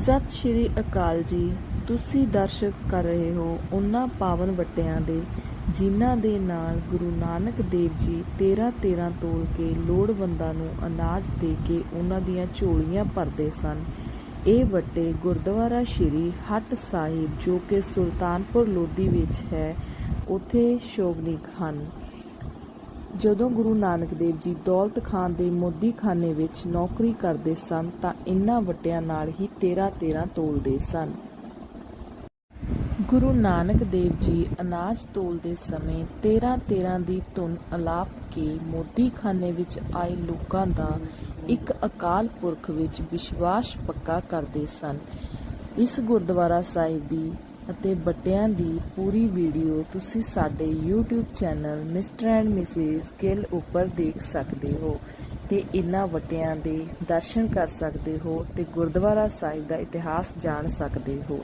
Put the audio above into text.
ਸਤਿ ਸ਼੍ਰੀ ਅਕਾਲ ਜੀ। ਤੁਸੀਂ ਦਰਸ਼ਕ ਕਰ ਰਹੇ ਹੋ ਉਹਨਾਂ ਪਾਵਨ ਵਟਿਆਂ ਦੇ, ਜਿਨ੍ਹਾਂ ਦੇ ਨਾਲ ਗੁਰੂ ਨਾਨਕ ਦੇਵ ਜੀ 13 13 ਤੋਲ ਕੇ ਲੋੜਵੰਦਾਂ ਨੂੰ ਅਨਾਜ ਦੇ ਕੇ ਉਹਨਾਂ ਦੀਆਂ ਝੋਲੀਆਂ ਭਰਦੇ ਸਨ। ਇਹ ਵੱਟੇ ਗੁਰਦੁਆਰਾ ਸ਼੍ਰੀ ਹੱਟ ਸਾਹਿਬ, ਜੋ ਕਿ ਸੁਲਤਾਨਪੁਰ ਲੋਧੀ ਵਿੱਚ ਹੈ, ਉੱਥੇ ਸ਼ੋਭਨੀਕ ਹਨ। ਜਦੋਂ ਗੁਰੂ ਨਾਨਕ ਦੇਵ ਜੀ ਦੌਲਤ ਖਾਨ ਦੇ ਮੋਦੀਖਾਨੇ ਵਿੱਚ ਨੌਕਰੀ ਕਰਦੇ ਸਨ ਤਾਂ ਇਨ੍ਹਾਂ ਵਟਿਆਂ ਨਾਲ ਹੀ 13 13 ਤੋਲਦੇ ਸਨ। ਗੁਰੂ ਨਾਨਕ ਦੇਵ ਜੀ ਅਨਾਜ ਤੋਲਦੇ ਸਮੇਂ 13 13 ਦੀ ਧੁਨ ਅਲਾਪ ਕੇ ਮੋਦੀਖਾਨੇ ਵਿੱਚ ਆਏ ਲੋਕਾਂ ਦਾ ਇੱਕ ਅਕਾਲ ਪੁਰਖ ਵਿੱਚ ਵਿਸ਼ਵਾਸ ਪੱਕਾ ਕਰਦੇ ਸਨ। ਇਸ ਗੁਰਦੁਆਰਾ ਸਾਹਿਬ ਦੀ ਅਤੇ ਬੱਟਿਆਂ ਦੀ ਪੂਰੀ ਵੀਡੀਓ ਤੁਸੀਂ ਸਾਡੇ YouTube channel Mr and Mrs Gill ਉੱਪਰ ਦੇਖ ਸਕਦੇ ਹੋ ਤੇ ਇਨ੍ਹਾਂ ਵਟਿਆਂ ਦੇ ਦਰਸ਼ਨ ਕਰ ਸਕਦੇ ਹੋ ਤੇ ਗੁਰਦੁਆਰਾ ਸਾਹਿਬ ਦਾ ਇਤਿਹਾਸ ਜਾਣ ਸਕਦੇ ਹੋ।